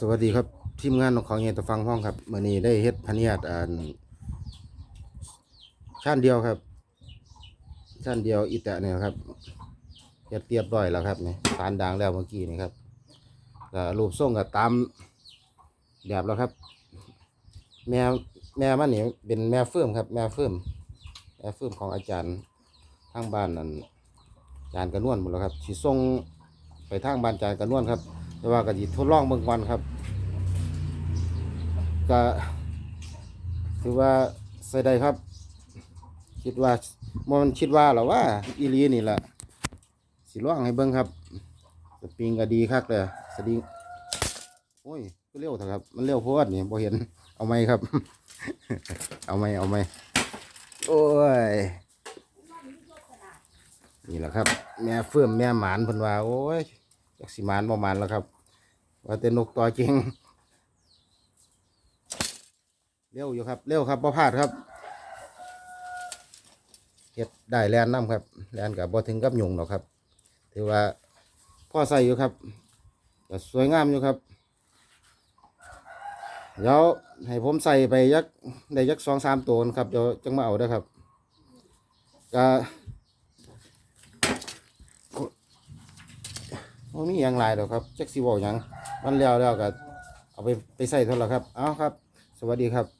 สวัสดีครับทีมงานของเงตะฟังห้องครับมื่อนี้ได้เฮ็ดพะเนียดอ่านชั้นเดียวครับชั้นเดียวอีแตะเนี่ยครับเฮ็ดเรียบร้อยแล้วครับนี่สารด่างแล้วเมื่อกี้นี่ครับก็รูปทรงก็ตามแบบแล้วครับ แม่แม่มันนี่เป็นแม่เฟื่อมครับ แม่เฟื่อมแม่เฟื่อมของอาจารย์ทางบ้านนั่นอาจารย์กระนวลหมดแล้วครับสิส่งไปทางบ้านอาจารย์กระนวลครับ แต่ว่าก็สิทดลองเบิ่งก่อนครับก็ถือว่าใส่ได้ครับ คิดว่ามันคิดว่าหรอว่าอีลีนี่แหละสิลองให้เบิ่งครับสปริงก็ดีคักเลยสปริงโอ้ยก็เร็วเถอะครับ มันเร็วโพดนี่บ่เห็นเอาไหมครับ เอาไหมเอาไหมโอ้ยนี่แหละครับ แม่เฟื่อมแม่หมานพิ่นว่าโอ้ย จักสิมานบ่หมานแล้วครับ ว่าแต่นกตัวจริงเร็วอยู่ครับเร็วครับบ่พลาดครับเฮ็ดได้แลนน้ำครับแลนกับบ่ถึงกับยุงหรอกครับ ถือว่าพ่อใส่อยู่ครับก็สวยงามอยู่ครับเดี๋ยวให้ผมใส่ไปยักได้ยักสองสามตัวนะครับเดี๋ยวจังมาเอาเด้ครับก็ บ่มีอย่างไรหรอกครับจักสิเว้าหยังมันแล้วแล้วก็เอาไปไปใส่เท่าไหร่ครับ เอาครับ สวัสดีครับ